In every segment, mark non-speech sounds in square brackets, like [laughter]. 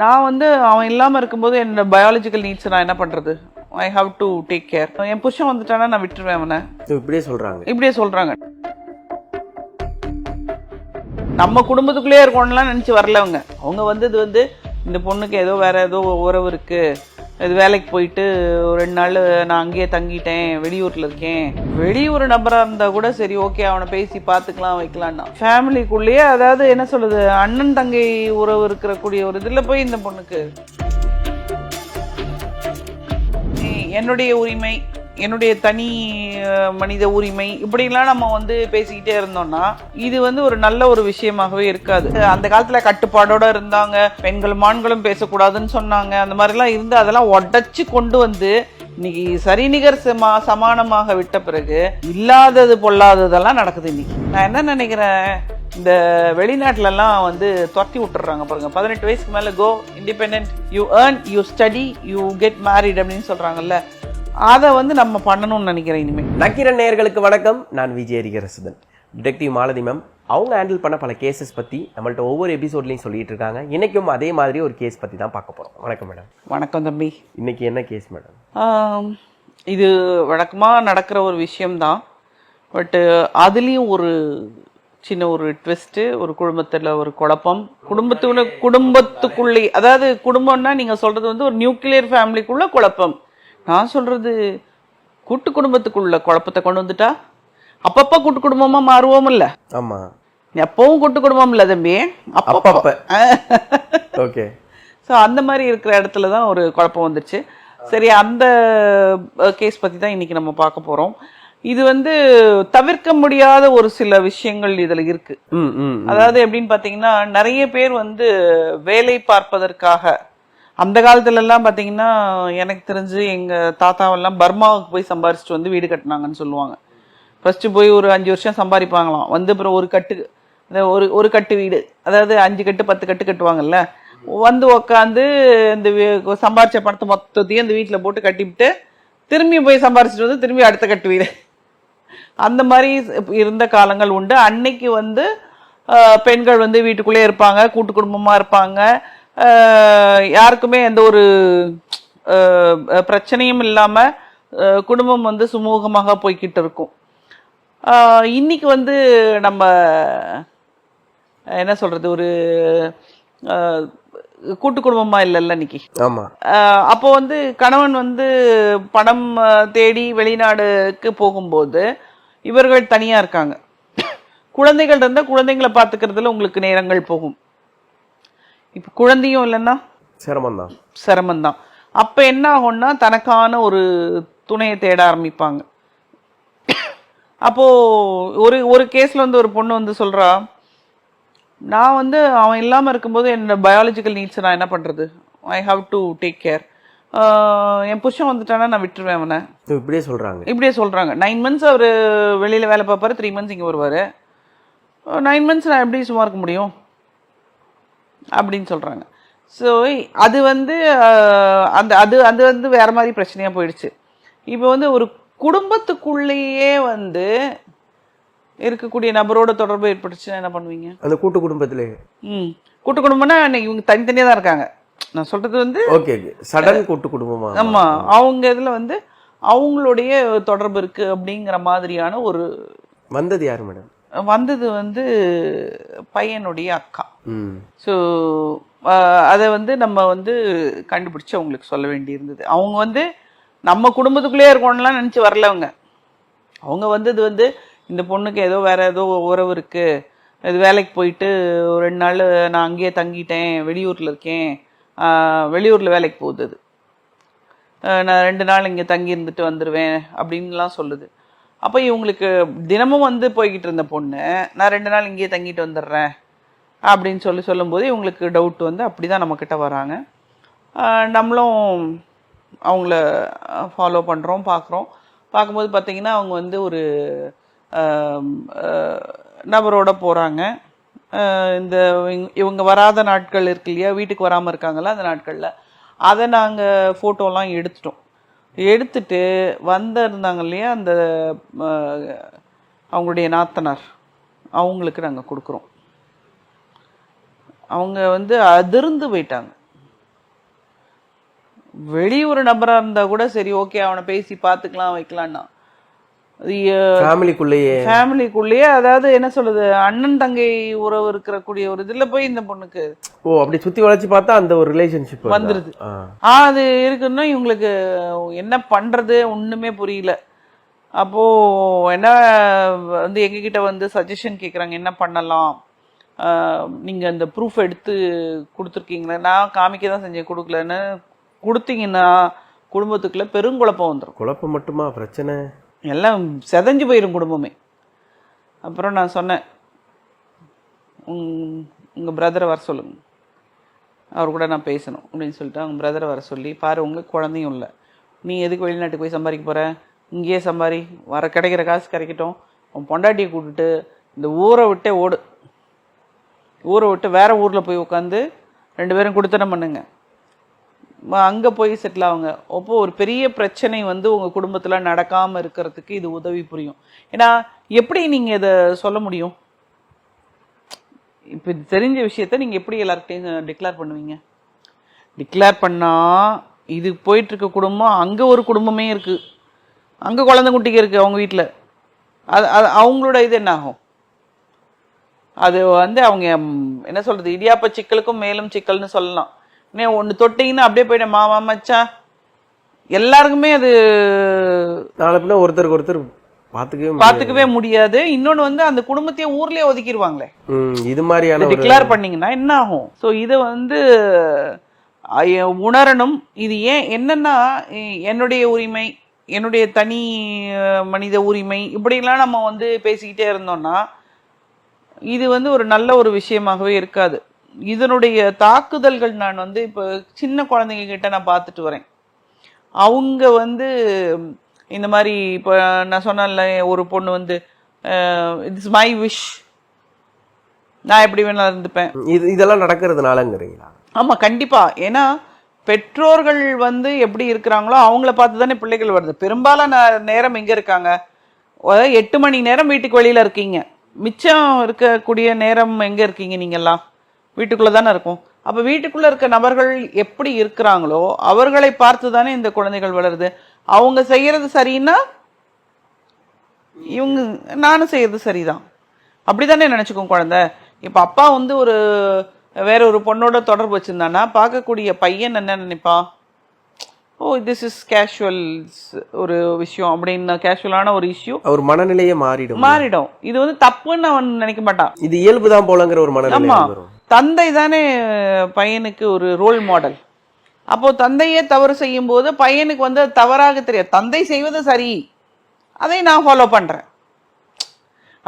நான் வந்து அவன் இல்லாமல் இருக்கும்போது என்னோட பயாலஜிக்கல் நீட்ஸ் நான் என்ன பண்ணுறது I have to take care என் புருஷன் வந்துட்டானா நான் விட்டுருவேன் அவனை. இப்படியே சொல்றாங்க. இப்படியே சொல்கிறாங்க நம்ம குடும்பத்துக்குள்ளேயே இருக்கணும்லாம் நினச்சி வரல அவங்க. அவங்க வந்தது வந்து இந்த பொண்ணுக்கு ஏதோ வேற ஏதோ உறவு இருக்கு. இது வேலைக்கு போயிட்டு ஒரு ரெண்டு நாள் நான் அங்கேயே தங்கிட்டேன் வெளியூர்ல இருக்கேன். வெளியூர் நபரா இருந்தால் கூட சரி ஓகே அவனை பேசி பார்த்துக்கலாம் வைக்கலான்னா ஃபேமிலிக்குள்ளேயே அதாவது என்ன சொல்லுது அண்ணன் தங்கை உறவு இருக்கக்கூடிய ஒரு இதுல போய் இந்த பொண்ணுக்கு. என்னுடைய உரிமை. என்னுடைய தனி மனித உரிமை இப்படிலாம் நம்ம வந்து பேசிக்கிட்டே இருந்தோம்னா இது வந்து ஒரு நல்ல ஒரு விஷயமாகவே இருக்காது. அந்த காலத்துல கட்டுப்பாடோட இருந்தாங்க பெண்களும் ஆண்களும் பேசக்கூடாதுன்னு சொன்னாங்க அந்த மாதிரிலாம் இருந்து அதெல்லாம் உடச்சி கொண்டு வந்து இன்னைக்கு சரிநிகர் சமா சமானமாக விட்ட பிறகு இல்லாதது பொல்லாததெல்லாம் நடக்குது இன்னைக்கு. நான் என்ன நினைக்கிறேன் இந்த வெளிநாட்டிலலாம் வந்து துரத்தி விட்டுறாங்க பாருங்க. பதினெட்டு வயசுக்கு மேலே go independent you earn you study you get married அப்படின்னு சொல்கிறாங்கல்ல அதை வந்து நம்ம பண்ணணும்னு நினைக்கிறேன் இனிமேல் நக்கீரன் நேயர்களுக்கு வணக்கம். நான் விஜய் ஹரிகரசுதன் டிடெக்டிவ் மாலதி மேம் அவங்க ஹேண்டில் பண்ண பல கேசஸ் பத்தி நம்மள்ட்ட ஒவ்வொரு எபிசோட்லையும் சொல்லிட்டு இருக்காங்க. இன்னைக்கும் அதே மாதிரி ஒரு கேஸ் பத்தி தான் பார்க்க போறோம். வணக்கம் மேடம் வணக்கம் தம்பி. இன்னைக்கு என்ன கேஸ் மேடம் இது வழக்கமாக நடக்கிற ஒரு விஷயம்தான். பட்டு அதுலேயும் ஒரு சின்ன ஒரு ட்விஸ்ட்டு ஒரு குடும்பத்தில் ஒரு குழப்பம். குடும்பத்துக்குள்ள குடும்பத்துக்குள்ளே அதாவது குடும்பம்னா நீங்கள் சொல்கிறது வந்து ஒரு நியூக்ளியர் ஃபேமிலிக்குள்ள குழப்பம். நான் சொல்கிறது கூட்டு குடும்பத்துக்குள்ள குழப்பத்தை கொண்டு வந்துட்டா? அப்பப்போ கூட்டு குடும்பமாக மாறுவோம் இல்லை ஆமா எப்பவும் கூட்டு குடும்பம் இல்லை தம்பி. அப்பப்போ. [laughs] ஓகே. ஸோ அந்த மாதிரி இருக்கிற இடத்துல தான் ஒரு குழப்பம் வந்துச்சு. சரி அந்த கேஸ் பற்றி தான் இன்னைக்கு நம்ம பார்க்க போகிறோம் இது வந்து தவிர்க்க முடியாத ஒரு சில விஷயங்கள் இதில் இருக்கு. அதாவது எப்படின்னு பார்த்தீங்கன்னா நிறைய பேர் வந்து வேலை பார்ப்பதற்காக அந்த காலத்துலலாம் பார்த்தீங்கன்னா எனக்கு தெரிஞ்சு எங்கள் தாத்தாவெல்லாம் பர்மாவுக்கு போய் சம்பாரிச்சிட்டு வந்து வீடு கட்டினாங்கன்னு சொல்லுவாங்க. ஃபஸ்ட்டு போய் ஒரு அஞ்சு வருஷம் சம்பாதிப்பாங்களாம் வந்து அப்புறம் ஒரு கட்டு இந்த ஒரு ஒரு கட்டு வீடு அதாவது அஞ்சு கட்டு பத்து கட்டு கட்டுவாங்கல்ல. வந்து உக்காந்து இந்த வீ- சம்பாரிச்ச பணத்தை மொத்தத்தையும் இந்த வீட்டில் போட்டு கட்டிவிட்டு திரும்பி போய் சம்பாரிச்சிட்டு வந்து திரும்பி அடுத்த கட்டு வீடு. அந்த மாதிரி இருந்த காலங்கள் உண்டு. அன்னைக்கு வந்து பெண்கள் வந்து வீட்டுக்குள்ளே இருப்பாங்க கூட்டு குடும்பமாக இருப்பாங்க. யாருக்குமே எந்த ஒரு பிரச்சனையும் இல்லாம ஆஹ், குடும்பம் வந்து சுமூகமாக போய்கிட்டு இருக்கும். இன்னைக்கு வந்து நம்ம என்ன சொல்றது ஒரு ஆஹ், கூட்டு குடும்பமா இல்லைல்ல இன்னைக்கு? அப்போ வந்து கணவன் வந்து பணம் தேடி வெளிநாடுக்கு போகும்போது இவர்கள் தனியா இருக்காங்க. குழந்தைகள் இருந்தா குழந்தைங்களை பார்த்துக்கிறதுல உங்களுக்கு நேரங்கள் போகும். இப்போ குழந்தையும் இல்லைன்னா சிரமம் தான் சிரமம்தான். அப்ப என்ன ஆகும்னா தனக்கான ஒரு துணையை தேட ஆரம்பிப்பாங்க. அப்போ ஒரு ஒரு கேஸ்ல வந்து ஒரு பொண்ணு வந்து சொல்றா நான் வந்து அவன் இல்லாம இருக்கும்போது என்னோட பயாலஜிக்கல் நீட்ஸ் நான் என்ன பண்றது? I have to take care என் புருஷன் வந்துட்டானா நான் விட்டுருவேன் அவனை. இப்படியே சொல்றாங்க. இப்படியே சொல்றாங்க. நைன் மந்த்ஸ் அவர் வெளியில வேலை பார்ப்பாரு த்ரீ மந்த்ஸ் இங்க வருவாரு. நைன் மந்த்ஸ் நான் எப்படி சும்மா இருக்க முடியும்? அப்படின்னு சொல்றாங்க. ஸோ அது வந்து அந்த அது அது வந்து வேற மாதிரி பிரச்சனையா போயிடுச்சு. இப்போ வந்து ஒரு குடும்பத்துக்குள்ளேயே வந்து இருக்கக்கூடிய நபரோட தொடர்பு ஏற்பட்டுச்சுன்னா என்ன பண்ணுவீங்க? அந்த கூட்டு குடும்பத்திலே. ம். கூட்டு குடும்பம்னா இன்னைக்கு இவங்க தனித்தனியாக தான் இருக்காங்க. நான் சொல்றது வந்து ஓகே. சடன் கூட்டு குடும்பமா? ஆமா. அவங்க இதுல வந்து அவங்களுடைய தொடர்பு இருக்கு அப்படிங்கிற மாதிரியான ஒரு வந்தது யாரு மேடம்? வந்தது வந்து பையனுடைய அக்கா. ஸோ அதை வந்து நம்ம வந்து கண்டுபிடிச்சு அவங்களுக்கு சொல்ல வேண்டியிருந்தது. அவங்க வந்து நம்ம குடும்பத்துக்குள்ளேயே இருக்கணும்லாம் நினச்சி வரல அவங்க அவங்க வந்தது வந்து இந்த பொண்ணுக்கு ஏதோ வேற ஏதோ உறவு இருக்கு. இது வேலைக்கு போயிட்டு ஒரு ரெண்டு நாள் நான் அங்கேயே தங்கிட்டேன் வெளியூர்ல இருக்கேன். வெளியூர்ல வேலைக்கு போகுது நான் ரெண்டு நாள் இங்கே தங்கி இருந்துட்டு வந்துடுவேன் அப்படின்லாம் சொல்லுது. அப்போ இவங்களுக்கு தினமும் வந்து போய்கிட்டு இருந்த பொண்ணு நான் ரெண்டு நாள் இங்கேயே தங்கிட்டு வந்துடுறேன் அப்படின்னு சொல்லி சொல்லும்போது இவங்களுக்கு டவுட் வந்து அப்படி தான் நம்மக்கிட்ட வராங்க. நம்மளும் அவங்கள ஃபாலோ பண்ணுறோம் பார்க்குறோம் பார்க்கும்போது பார்த்தீங்கன்னா அவங்க வந்து ஒரு நபரோட போகிறாங்க இந்த இவங்க- வராத நாட்கள் இருக்கு இல்லையா வீட்டுக்கு வராமல் இருக்காங்களா அந்த நாட்களில் அதை நாங்கள் ஃபோட்டோலாம் எடுத்துட்டோம். எடுத்துட்டு வந்திருந்தாங்க இல்லையா அந்த அவங்களுடைய நாத்தனார் அவங்களுக்கு நாங்கள் கொடுக்குறோம். அவங்க வந்து அதிர்ந்து போயிட்டாங்க. வெளியூர் நபராக இருந்தால் கூட சரி ஓகே அவனை பேசி பார்த்துக்கலாம் வைக்கலான்னா ஃபேமிலிக்குள்ளேயே ஃபேமிலிக்குள்ளேயே அதாவது என்ன சொல்றது அண்ணன் தங்கை உறவு இருக்கிற கூடிய ஒரு இதுல போய் இந்த பொண்ணுக்கு ஓ அப்படி சுத்தி வளைச்சு பார்த்தா அந்த ஒரு ரிலேஷன்ஷிப் வந்துருது. ஆ. அது இருக்குன்னா இவங்களுக்கு என்ன பண்றது ஒண்ணுமே புரியல. அப்போ என்ன வந்து எங்ககிட்ட வந்து சஜஷன் கேக்குறாங்க என்ன பண்ணலாம்? ஆஹ் நீங்க அந்த ப்ரூஃப் எடுத்து கொடுத்துருக்கீங்களா? நான் காமிக்க தான் செஞ்சேன் கொடுக்கலன்னு. கொடுத்தீங்கன்னா குடும்பத்துக்குள்ள பெருங்குழப்பம் வந்துடும் குழப்பம் மட்டுமா? பிரச்சனை? எல்லாம் செதஞ்சு போயிடும் குடும்பமே. அப்புறம் நான் சொன்னேன் உங் உங்கள் பிரதரை வர சொல்லுங்க. அவர் கூட நான் பேசணும் அப்படின்னு சொல்லிட்டு அவங்க பிரதரை வர சொல்லி பாரு உங்களுக்கு குழந்தையும் இல்லை. நீ எதுக்கு வெளிநாட்டுக்கு போய் சம்பாதிக்க போகிற இங்கேயே சம்பாரி. வர கிடைக்கிற காசு கிடைக்கட்டும். உன் பொண்டாட்டியை கூப்பிட்டுட்டு இந்த ஊரை விட்டே ஓடு. ஊரை விட்டு வேறு ஊரில் போய் உட்காந்து ரெண்டு பேரும் கொடுத்தனம் பண்ணுங்கள் அங்கே போய் செட்டில் ஆகுங்க அப்போ ஒரு பெரிய பிரச்சனை வந்து உங்கள் குடும்பத்தில் நடக்காமல் இருக்கிறதுக்கு இது உதவி புரியும். ஏன்னா எப்படி நீங்கள் இதை சொல்ல முடியும்? இப்போ தெரிஞ்ச விஷயத்த நீங்கள் எப்படி எல்லார்கிட்டையும் டிக்ளேர் பண்ணுவீங்க? டிக்ளேர் பண்ணால் இது போயிட்டுருக்க குடும்பம் அங்கே ஒரு குடும்பமே இருக்குது அங்கே குழந்தை குட்டிக்கு இருக்குது அவங்க வீட்டில் அது அது அவங்களோட இது என்ன ஆகும்? அது வந்து அவங்க என்ன சொல்கிறது இடியாப்ப சிக்கலுக்கும் மேலும் சிக்கல்னு சொல்லலாம். நீ ஒன்று தொட்டிங்கன்னா அப்படியே போயிட்டு மாமா மச்சான் எல்லாருக்குமே அது நாளை பின்ன ஒருத்தருக்கு ஒருத்தர் பார்த்துக்கவே முடியாது. பார்த்துக்கவே முடியாது. இன்னொன்று வந்து அந்த குடும்பத்தையே ஊர்லயே ஒதுக்கிடுவாங்களே இது மாதிரியான டிக்ளேர் பண்ணீங்கன்னா என்ன ஆகும் ஸோ இதை வந்து உணரணும். இது ஏன் என்னன்னா என்னுடைய உரிமை என்னுடைய தனி மனித உரிமை இப்படிலாம் நம்ம வந்து பேசிக்கிட்டே இருந்தோம்னா இது வந்து ஒரு நல்ல ஒரு விஷயமாகவே இருக்காது. இதனுடைய தாக்குதல்கள் நான் வந்து இப்போ சின்ன குழந்தைங்க கிட்ட நான் பார்த்துட்டு வரேன். அவங்க வந்து இந்த மாதிரி இப்போ நான் சொன்னேன்ல ஒரு பொண்ணு வந்து இட்ஸ் மை விஷ் நான் எப்படி வேணாலும் இருந்துப்பேன். இது இதெல்லாம் நடக்கிறதுனாலங்கிறீங்களா? ஆமா கண்டிப்பா. ஏன்னா பெற்றோர்கள் வந்து எப்படி இருக்கிறாங்களோ அவங்கள பார்த்து தானே பிள்ளைகள் வருது. பெரும்பாலான நேரம் எங்க இருக்காங்க? எட்டு மணி நேரம் வீட்டுக்கு வெளியில இருக்கீங்க. மிச்சம் இருக்கக்கூடிய நேரம் எங்க இருக்கீங்க நீங்கெல்லாம்? வீட்டுக்குள்ள தானே இருக்கும். அப்ப வீட்டுக்குள்ள இருக்க நபர்கள் எப்படி இருக்கிறாங்களோ அவர்களை பார்த்து தானே இந்த குழந்தைகள் வளருது. அவங்க செய்யறது சரின்னா இவங்க நானும் செய்யறது சரிதான். அப்படிதானே நினைச்சுக்கும் குழந்தை. இப்ப அப்பா வந்து ஒரு வேற ஒரு பொண்ணோட தொடர்பு வச்சிருந்தானா பார்க்கக்கூடிய பையன் என்ன நினைப்பான் ஓ திஸ் இஸ் கேஷுவல் ஒரு விஷயம் அப்படின்னு கேஷுவலான ஒரு இஷ்யூ அவர் மனநிலையே மாறிடும். மாறிடும். இது வந்து தப்புன்னு அவன் நினைக்க மாட்டான். இது இயல்பு தான் போலங்கிற ஒரு மனநிலை தந்தை தானே பையனுக்கு ஒரு ரோல் மாடல் அப்போது தந்தையே தவறு செய்யும் போது பையனுக்கு வந்து தவறாக தெரியாது. தந்தை செய்வது சரி. அதை நான் ஃபாலோ பண்ணுறேன்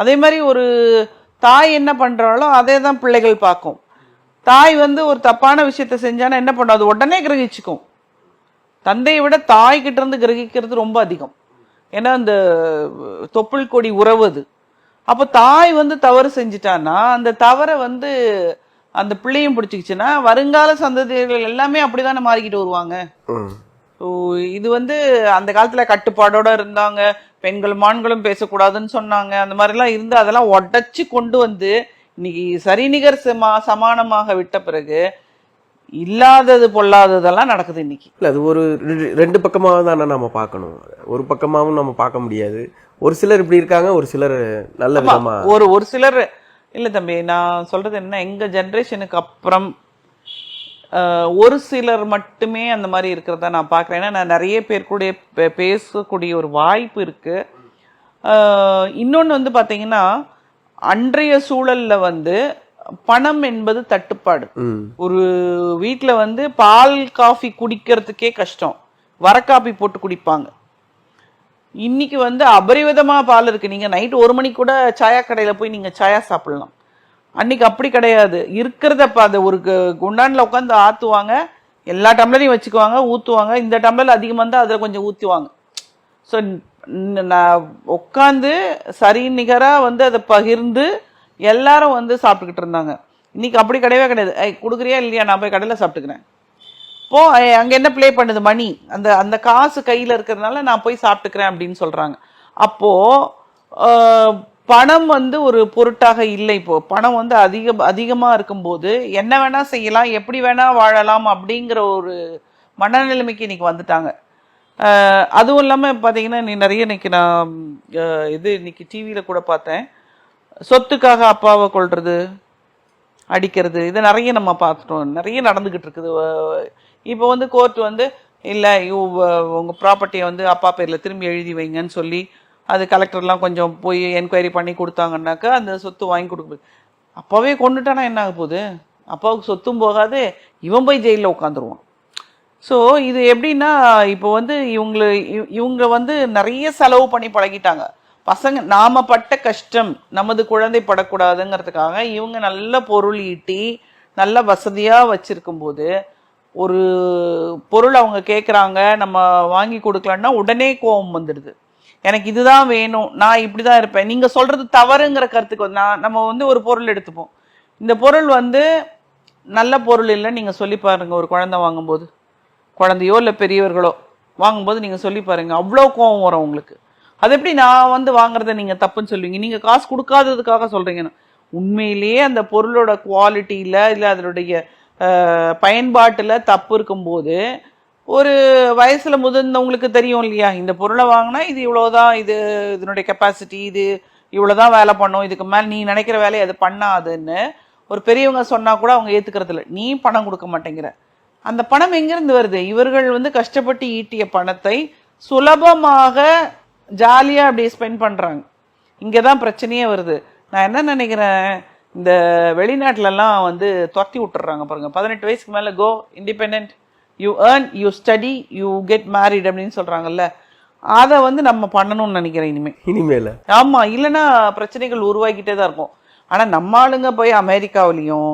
அதே மாதிரி ஒரு தாய் என்ன பண்ணுறாலோ அதே தான் பிள்ளைகள் பார்க்கும். தாய் வந்து ஒரு தப்பான விஷயத்த செஞ்சானா என்ன பண்ணும்? அது உடனே கிரகிச்சுக்கும். தந்தையை விட தாய்கிட்ட இருந்து கிரகிக்கிறது ரொம்ப அதிகம். ஏன்னா அந்த தொப்புள் கொடி உறவு அது. அப்போ தாய் வந்து தவறு செஞ்சிட்டான்னா அந்த தவறை வந்து அந்த பிள்ளையும் பிடிச்சிக்கிச்சுன்னா வருங்கால சந்ததிகள் எல்லாமே அப்படிதானே மாறிக்கிட்டு வருவாங்க. ஸோ இது வந்து அந்த காலத்துல கட்டுப்பாடோட இருந்தாங்க. பெண்களும் ஆண்களும் பேசக்கூடாதுன்னு சொன்னாங்க. அந்த மாதிரிலாம் இருந்து அதெல்லாம் உடைச்சு கொண்டு வந்து இன்னைக்கு சரிநிகர் சமா சமானமாக விட்ட பிறகு இல்லாதது பொல்லாததெல்லாம் நடக்குது இன்னைக்கு. இல்ல அது ஒரு ரெண்டு- பக்கமாக தானே நம்ம பார்க்கணும். ஒரு பக்கமாவும் நம்ம பார்க்க முடியாது. ஒரு சிலர் இப்படி இருக்காங்க ஒரு சிலர் நல்ல ஒரு ஒரு சிலர் இல்ல தம்பி நான் சொல்றது என்ன எங்க ஜெனரேஷனுக்கு அப்புறம் ஒரு சிலர் மட்டுமே அந்த மாதிரி இருக்கிறத நான் பார்க்குறேன். ஏன்னா நான் நிறைய பேர் கூட பே- பேசக்கூடிய ஒரு வாய்ப்பு இருக்கு. ஆஹ், இன்னொன்னு வந்து பாத்தீங்கன்னா அன்றைய சூழல்ல வந்து பணம் என்பது தட்டுப்பாடு. ஒரு வீட்ல வந்து பால் காஃபி குடிக்கிறதுக்கே கஷ்டம். வர காபி போட்டு குடிப்பாங்க. இன்றைக்கி வந்து அபரிவிதமாக பால் இருக்குது நீங்கள் நைட் ஒரு மணிக்கு கூட சாயா கடையில் போய் நீங்கள் சாயா சாப்பிடலாம். அன்றைக்கி அப்படி கிடையாது. இருக்கிறத அப்ப அதை ஒரு கு- உட்காந்து ஆற்றுவாங்க எல்லா டம்ளரையும் வச்சுக்குவாங்க ஊற்றுவாங்க இந்த டம்ளர் அதிகமாக இருந்தால் அதில் கொஞ்சம் ஊற்றுவாங்க ஸோ நான் உட்காந்து சரி நிகராக வந்து அதை பகிர்ந்து எல்லாரும் வந்து சாப்பிட்டுக்கிட்டு இருந்தாங்க. இன்றைக்கி அப்படி கிடையவே கிடையாது. ஐ கொடுக்குறியா இல்லையா? நான் போய் கடையில் சாப்பிட்டுக்கிறேன். போ அங்கே என்ன ப்ளே பண்ணுது மணி? அந்த அந்த காசு கையில் இருக்கிறதுனால நான் போய் சாப்பிட்டுக்கிறேன் அப்படின்னு சொல்கிறாங்க அப்போது பணம் வந்து ஒரு பொருட்டாக இல்லை இப்போ. பணம் வந்து அதிக அதிகமாக இருக்கும்போது என்ன வேணால் செய்யலாம் எப்படி வேணால் வாழலாம் அப்படிங்கிற ஒரு மனநிலைமைக்கு இன்னைக்கு வந்துட்டாங்க. அதுவும் இல்லாமல் பார்த்தீங்கன்னா நீ நிறைய இன்னைக்கு நான் இது இன்னைக்கு டிவியில் கூட பார்த்தேன். சொத்துக்காக அப்பாவை கொள்வது அடிக்கிறது இது நிறைய நம்ம பார்த்துட்டோம். நிறைய நடந்துக்கிட்டு இருக்குது. இப்போ வந்து கோர்ட் வந்து இல்லை உங்கள் ப்ராப்பர்ட்டியை வந்து அப்பா பேரில் திரும்பி எழுதி வைங்கன்னு சொல்லி அது கலெக்டர்லாம் கொஞ்சம் போய் என்கொயரி பண்ணி கொடுத்தாங்கன்னாக்கா அந்த சொத்து வாங்கி கொடுக்குது அப்பாவே கொண்டுட்டானா என்ன ஆக போகுது? அப்பாவுக்கு சொத்தும் போகாது இவன் போய் ஜெயிலில் உட்காந்துருவான். ஸோ இது எப்படின்னா இப்போ வந்து இவங்களை இவங்க வந்து நிறைய செலவு பண்ணி பழகிட்டாங்க. பசங்க நாம பட்ட கஷ்டம் நமது குழந்தை படக்கூடாதுங்கிறதுக்காக இவங்க நல்ல பொருள் ஈட்டி நல்ல வசதியாக வச்சுருக்கும்போது ஒரு பொருள் அவங்க கேட்குறாங்க நம்ம வாங்கி கொடுக்கலன்னா உடனே கோபம் வந்துடுது. எனக்கு இதுதான் வேணும் நான் இப்படி தான் இருப்பேன். நீங்கள் சொல்கிறது தவறுங்கிற கருத்துக்கு வந்து நான் நம்ம வந்து ஒரு பொருள் எடுத்துப்போம். இந்த பொருள் வந்து நல்ல பொருள் இல்லை நீங்கள் சொல்லி பாருங்கள் ஒரு குழந்தை வாங்கும்போது. குழந்தையோ இல்லை பெரியவர்களோ வாங்கும்போது நீங்கள் சொல்லி பாருங்கள் அவ்வளோ கோவம் வரும் உங்களுக்கு. அது எப்படி நான் வந்து வாங்குறத நீங்கள் தப்புன்னு சொல்லுவீங்க? நீங்கள் காசு கொடுக்காததுக்காக சொல்கிறீங்கன்னா உண்மையிலேயே அந்த பொருளோட குவாலிட்டியில் இல்லை அதனுடைய பயன்பாட்டில் தப்பு இருக்கும்போது ஒரு வயசில் முதிர்ந்தவங்களுக்கு தெரியும் இல்லையா? இந்த பொருளை வாங்கினா இது இவ்வளோதான் இது இதனுடைய கெப்பாசிட்டி இது இவ்வளோதான் வேலை பண்ணும் இதுக்கு மேலே நீ நினைக்கிற வேலையை அது பண்ணாதுன்னு ஒரு பெரியவங்க சொன்னால் கூட அவங்க ஏற்றுக்கிறது இல்லை நீ பணம் கொடுக்க மாட்டேங்கிற. அந்த பணம் எங்கேருந்து வருது? இவர்கள் வந்து கஷ்டப்பட்டு ஈட்டிய பணத்தை சுலபமாக ஜாலியாக அப்படியே ஸ்பெண்ட் பண்ணுறாங்க இங்கே தான் பிரச்சனையே வருது. நான் என்ன நினைக்கிறேன்? இந்த வெளிநாட்டுலலாம் வந்து துரத்தி விட்டுறாங்க பாருங்க. பதினெட்டு வயசுக்கு மேலே go independent you earn you study you get married அப்படின்னு சொல்றாங்கல்ல. அதை வந்து நம்ம பண்ணணும்னு நினைக்கிறேன் இனிமே. இனிமேல. ஆமா இல்லைன்னா பிரச்சனைகள் உருவாக்கிட்டே தான் இருக்கும். ஆனா நம்ம ஆளுங்க போய் அமெரிக்காவிலையும்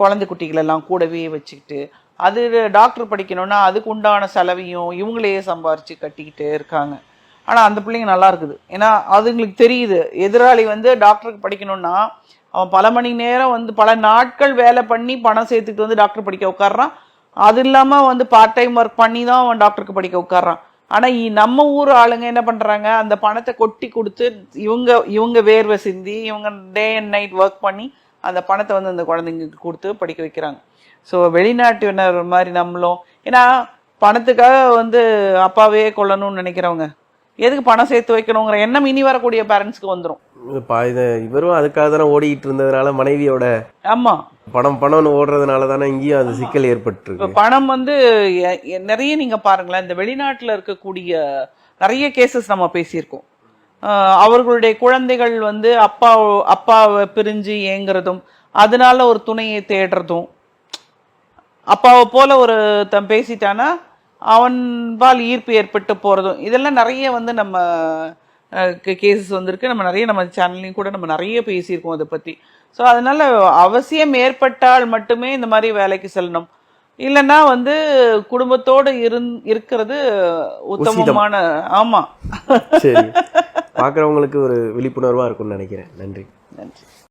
குழந்தை குட்டிகள் எல்லாம் கூடவே வச்சுக்கிட்டு அது டாக்டர் படிக்கணும்னா அதுக்கு உண்டான செலவையும் இவங்களையே சம்பாரிச்சு கட்டிக்கிட்டே இருக்காங்க. ஆனால் அந்த பிள்ளைங்க நல்லா இருக்குது. ஏன்னா அதுங்களுக்கு தெரியுது. எதிராளி வந்து டாக்டருக்கு படிக்கணும்னா அவன் பல மணி நேரம் வந்து பல நாட்கள் வேலை பண்ணி பணம் சேர்த்துக்கிட்டு வந்து டாக்டர் படிக்க உட்காடுறான் அது இல்லாமல் வந்து பார்ட் டைம் ஒர்க் பண்ணி தான் அவன் டாக்டருக்கு படிக்க உட்கார்றான் ஆனால் நம்ம ஊர் ஆளுங்க என்ன பண்ணுறாங்க அந்த பணத்தை கொட்டி கொடுத்து இவங்க இவங்க வேர்வை சிந்தி இவங்க டே அண்ட் நைட் ஒர்க் பண்ணி அந்த பணத்தை வந்து அந்த குழந்தைங்களுக்கு கொடுத்து படிக்க வைக்கிறாங்க. ஸோ வெளிநாட்டினர் மாதிரி நம்மளும் ஏன்னா பணத்துக்காக வந்து அப்பாவே கொள்ளணும்னு நினைக்கிறவங்க. எதுக்கு பணம் சேர்த்து வைக்கணுங்கிற எண்ணம் இனி வரக்கூடிய பேரண்ட்ஸ்க்கு வந்துடும் இது இவரும் அதுக்காக தானே ஓடிட்டு இருந்ததுனால மனைவியோட ஆமா. பணம் பணம்னு ஓடுறதுனால தானே இங்கேயும் அது சிக்கல் ஏற்பட்டு பணம் வந்து நிறைய நீங்க பாருங்களேன் இந்த வெளிநாட்டுல இருக்கக்கூடிய நிறைய கேசஸ் நம்ம பேசியிருக்கோம். அவர்களுடைய குழந்தைகள் வந்து அப்பா அப்பாவை பிரிஞ்சு ஏங்குறதும் அதனால ஒரு துணையை தேடுறதும். அப்பாவை போல ஒரு பேசிட்டானா அவன் பால் ஈர்ப்பு ஏற்பட்டு போறதும் இதெல்லாம் நிறைய வந்து நம்ம கேசஸ் வந்திருக்கு. நம்ம நிறைய நம்ம சேனல்லையும் கூட நம்ம நிறைய பேசியிருக்கோம் அதை பத்தி. ஸோ அதனால அவசியம் ஏற்பட்டால் மட்டுமே இந்த மாதிரி வேலைக்கு செல்லணும். இல்லைன்னா வந்து குடும்பத்தோடு இருந் இருக்கிறது உத்தமமான ஆமா. சரி. பார்க்குறவங்களுக்கு ஒரு விழிப்புணர்வா இருக்கும்னு நினைக்கிறேன். நன்றி. நன்றி.